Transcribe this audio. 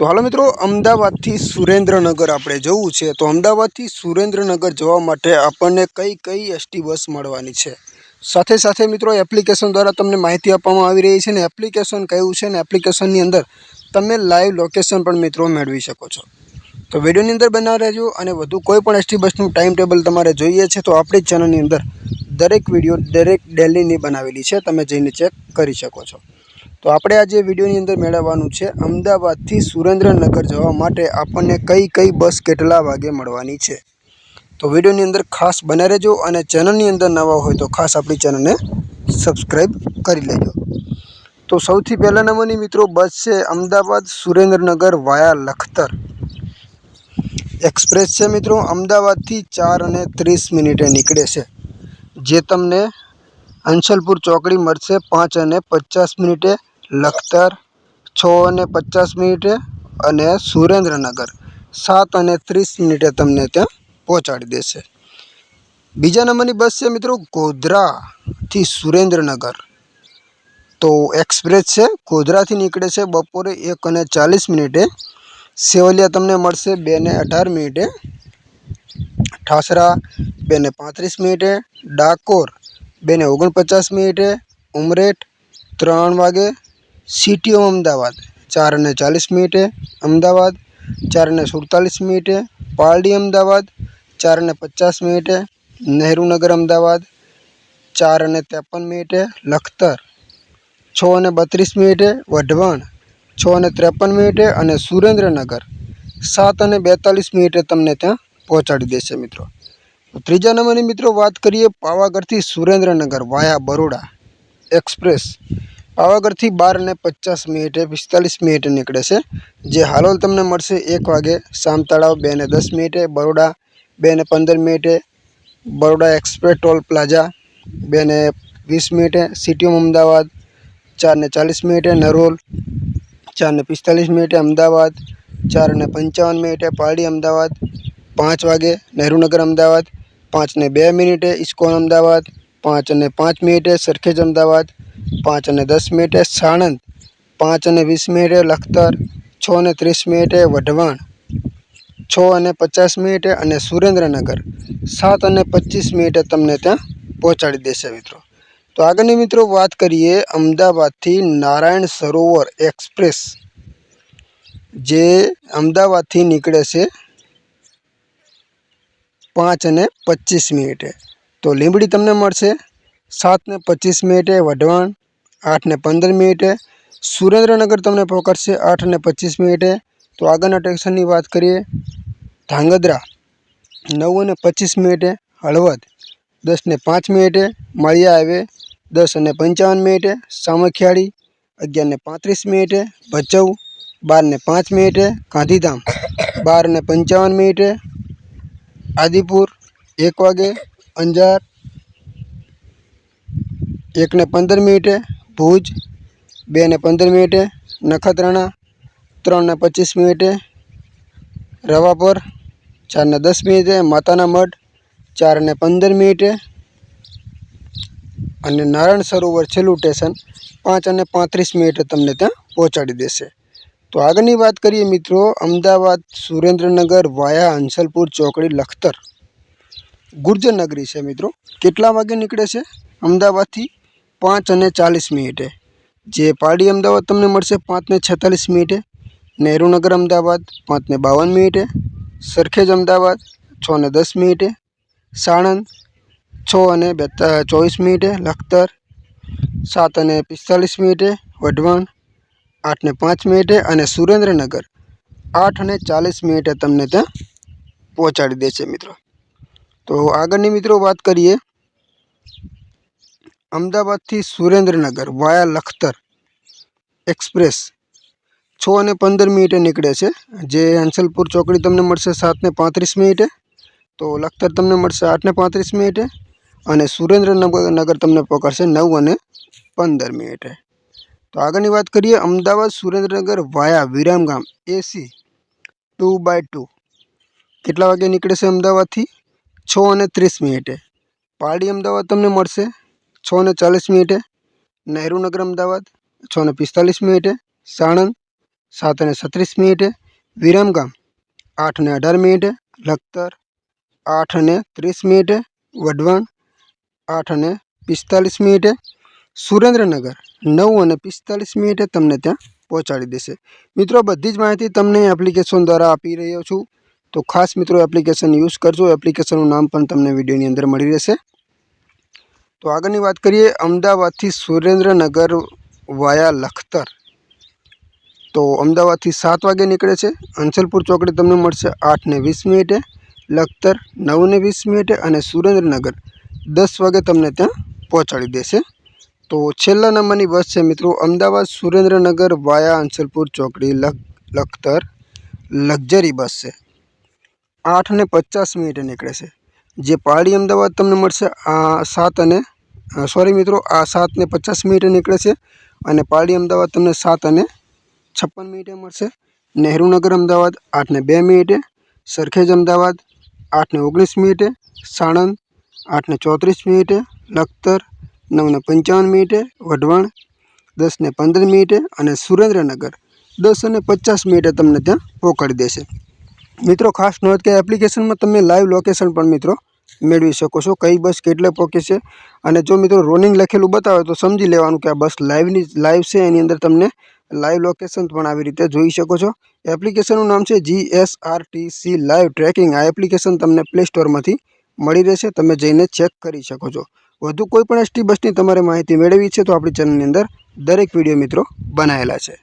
તો હાલો મિત્રો, અમદાવાદથી સુરેન્દ્રનગર આપણે જવું છે. તો અમદાવાદથી સુરેન્દ્રનગર જવા માટે આપણને કઈ કઈ એસટી બસ મળવાની છે? સાથે સાથે મિત્રો એપ્લિકેશન દ્વારા તમને માહિતી આપવામાં આવી રહી છે ને એપ્લિકેશન કયું છે ને એપ્લિકેશનની અંદર તમે લાઈવ લોકેશન પણ મિત્રો મેળવી શકો છો. તો વિડીયોની અંદર બનાવી રહેજો અને વધુ કોઈ પણ એસટી બસનું ટાઈમ ટેબલ તમારે જોઈએ છે તો આપણી ચેનલની અંદર દરેક વીડિયો દરેક ડેલીની બનાવેલી છે, તમે જઈને ચેક કરી શકો છો. તો આપણે આજે વિડીયોની અંદર મેળવવાનું છે. અમદાવાદથી સુરેન્દ્રનગર જવા માટે આપણને કઈ કઈ બસ કેટલા વાગે મળવાની છે. તો વિડીયોની અંદર ખાસ બને રહેજો અને ચેનલની અંદર નવા હોય તો ખાસ આપણી ચેનલને સબસ્ક્રાઈબ કરી લેજો. તો સૌથી પહેલા નંબરની મિત્રો બસ છે અમદાવાદ સુરેન્દ્રનગર વાયા લખતર. એક્સપ્રેસ છે મિત્રો, અમદાવાદથી ચાર અને ત્રીસ મિનિટે નીકળે છે. જે તમને અંશલપુર ચોકડી મળશે પાંચ અને પચાસ મિનિટે. લખતર, છ અને પચાસ મિનિટે અને સુરેન્દ્રનગર, સાત અને ત્રીસ મિનિટે તમને ત્યાં પહોંચાડી દેશે. બીજા નંબરની બસ છે મિત્રો ગોધરાથી સુરેન્દ્રનગર. તો એક્સપ્રેસ છે, ગોધરાથી નીકળે છે બપોરે એક અને ચાલીસ મિનિટે. સેવલિયા તમને મળશે બે ને અઢાર મિનિટે. ઠાસરા બે ને પાંત્રીસ મિનિટે. ડાકોર બે ને ઓગણપચાસ મિનિટે. ઉમરેઠ ત્રણ વાગે. સિટી ઓફ અમદાવાદ ચાર અને ચાલીસ મિનિટે અમદાવાદ ચાર અને સુડતાલીસ મિનિટે પારડી અમદાવાદ ચાર અને પચાસ મિનિટે નહેરુનગર અમદાવાદ ચાર અને ત્રેપન મિનિટે લખતર છ અને બત્રીસ મિનિટે વઢવાણ છ અને ત્રેપન મિનિટે અને સુરેન્દ્રનગર સાત અને બેતાલીસ મિનિટે તમને ત્યાં પહોંચાડી દેશે મિત્રો. ત્રીજા નંબરની મિત્રો વાત કરીએ પાવાગઢથી સુરેન્દ્રનગર વાયા બરોડા. એક્સપ્રેસ પાવાગઢથી બાર અને પચાસ મિનિટે, પિસ્તાલીસ મિનિટે નીકળે છે. જે હાલોલ તમને મળશે એક વાગે. શામ તળાવ બે ને દસ મિનિટે, બરોડા બે ને પંદર મિનિટે, બરોડા એક્સપ્રેસ ટોલ પ્લાઝા બે ને વીસ મિનિટે સિટીઓ અમદાવાદ ચાર ને ચાલીસ મિનિટે, નરોલ ચાર ને પિસ્તાલીસ મિનિટે, અમદાવાદ ચાર ને પંચાવન મિનિટે, પારડી અમદાવાદ પાંચ વાગે, નહેરુનગર અમદાવાદ પાંચ ને બે મિનિટે, ઇસ્કોન અમદાવાદ પાંચ અને પાંચ મિનિટે, સરખેજ અમદાવાદ પાંચ અને દસ મિનિટે સાણંદ, પાંચ અને વીસ મિનિટે લખતર, છ અને ત્રીસ મિનિટે વઢવાણ, છ અને પચાસ મિનિટે અને સુરેન્દ્રનગર, સાત અને પચીસ મિનિટે તમને ત્યાં પહોંચાડી દેશે મિત્રો. તો આગળની મિત્રો વાત કરીએ અમદાવાદથી નારાયણ સરોવર એક્સપ્રેસ, જે અમદાવાદથી નીકળે છે પાંચ અને પચીસ મિનિટે તો લીંબડી તમને મળશે, સાત ને પચીસ મિનિટે વઢવાણ આઠ ને પંદર મિનિટે. સુરેન્દ્રનગર તમને પકડશે આઠ અને પચીસ મિનિટે. તો આગળના ટેક્શનની વાત કરીએ. ધાંગધ્રા, નવ અને પચીસ મિનિટે. હળવદ દસને પાંચ મિનિટે. માળિયા હાઈવે, દસ અને પંચાવન મિનિટે. સામખિયાળી અગિયારને પાંત્રીસ મિનિટે. ભચૌ બારને પાંચ મિનિટે. ગાંધીધામ, બાર ને પંચાવન મિનિટે. આદિપુર, એક વાગે. અંજાર, એકને પંદર મિનિટે. ભુજ, બે ને પંદર મિનિટે, નખત્રાણા, ત્રણ ને પચીસ મિનિટે, રવાપર, ચાર ને દસ મિનિટે, માતાના મઢ, ચાર ને પંદર મિનિટે અને નારાયણ સરોવર છેલ્લું સ્ટેશન પાંચ અને પાંત્રીસ મિનિટે તમને ત્યાં પહોંચાડી દેશે. તો આગળની વાત કરીએ મિત્રો, અમદાવાદ સુરેન્દ્રનગર વાયા હંસલપુર ચોકડી લખતર. ગુર્જર નગરી છે મિત્રો. કેટલા વાગે નીકળે છે? અમદાવાદથી પાંચ અને ચાલીસ મિનિટે. જે પારડી અમદાવાદ તમને મળશે પાંચ ને છેતાલીસ મિનિટે, નહેરુનગર અમદાવાદ પાંચ ને બાવન મિનિટે, સરખેજ અમદાવાદ છ ને દસ મિનિટે, સાણંદ છ અને બેતા ચોવીસ મિનિટે, લખતર સાત અને પિસ્તાલીસ મિનિટે, વઢવાણ આઠ ને પાંચ મિનિટે અને સુરેન્દ્રનગર આઠ અને ચાલીસ મિનિટે તમને ત્યાં પહોંચાડી દેશે મિત્રો. તો આગળની મિત્રો વાત કરીએ. અમદાવાદથી સુરેન્દ્રનગર વાયા લખતર એક્સપ્રેસ છ અને પંદર મિનિટે નીકળે છે. જે હંસલપુર ચોકડી તમને મળશે સાત ને પાંત્રીસ મિનિટે. તો લખતર તમને મળશે આઠ ને પાંત્રીસ મિનિટે. અને સુરેન્દ્રનગર નગર તમને પકડશે નવ અને પંદર મિનિટે. તો આગળની વાત કરીએ Ahmedabad Surendranagar via Viramgam AC two by two. કેટલા વાગે નીકળે છે અમદાવાદથી? છ અને ત્રીસ મિનિટે. પારડી અમદાવાદ તમને મળશે છ ને ચાલીસ મિનિટે નહેરુનગર અમદાવાદ છ ને પિસ્તાલીસ મિનિટે, સાણંદ સાત અને છત્રીસ મિનિટે, વિરમગામ આઠ અને અઢાર મિનિટે, લખતર આઠ અને ત્રીસ મિનિટે, વઢવાણ આઠ અને પિસ્તાલીસ મિનિટે, સુરેન્દ્રનગર નવ અને પિસ્તાલીસ મિનિટે તમને ત્યાં પહોંચાડી દેશે. મિત્રો, બધી જ માહિતી તમને એપ્લિકેશન દ્વારા આપી રહ્યો છું. તો ખાસ મિત્રો એપ્લિકેશન યુઝ કરજો. એપ્લિકેશનનું નામ પણ તમને વિડીયોની અંદર મળી રહેશે. તો આગળની વાત કરીએ અમદાવાદથી સુરેન્દ્રનગર વાયા લખતર. તો અમદાવાદથી સાત વાગે નીકળે છે. અંચલપુર ચોકડી તમને મળશે આઠ ને વીસ મિનિટે, લખતર નવ ને વીસ મિનિટે અને સુરેન્દ્રનગર દસ વાગે તમને ત્યાં પહોંચાડી દેશે. તો છેલ્લા નંબરની બસ છે મિત્રો અમદાવાદ સુરેન્દ્રનગર વાયા અંચલપુર ચોકડી લખ, લખતર લક્ઝરી બસ છે. આઠ ને પચાસ મિનિટે નીકળે છે. જે પારડી અમદાવાદ તમને મળશે, આ સાત અને સોરી મિત્રો, આ સાત ને પચાસ મિનિટે નીકળે છે અને પારડી અમદાવાદ તમને સાત અને છપ્પન મિનિટે મળશે. નહેરુનગર અમદાવાદ આઠ ને બે મિનિટે સરખેજ અમદાવાદ આઠ ને ઓગણીસ મિનિટે સાણંદ આઠ ને ચોત્રીસ મિનિટે લખતર નવ ને પંચાવન મિનિટે વઢવાણ દસ ને પંદર મિનિટે અને સુરેન્દ્રનગર દસ અને પચાસ મિનિટે તમને ત્યાં પહોંચાડી દેશે. મિત્રો, ખાસ નોંધ કે એપ્લિકેશનમાં તમે લાઈવ લોકેશન પણ મિત્રો મેળવી શકો છો. કઈ બસ કેટલે પોકી છે અને જો મિત્રો રોનિંગ લખેલું બતાવે તો સમજી લેવાનું કે આ બસ લાઈવની લાઈવ છે. એની અંદર તમને લાઈવ લોકેશન પણ આવી રીતે જોઈ શકો છો. એપ્લિકેશનનું નામ છે G S R T C live tracking આ એપ્લિકેશન તમને પ્લે સ્ટોરમાંથી મળી રહેશે. તમે જઈને ચેક કરી શકો છો. વધુ કોઈ પણ એસટી બસની તમારે માહિતી મેળવવી છે તો આપણી ચેનલની અંદર દરેક વીડિયો મિત્રો બનાવેલા છે.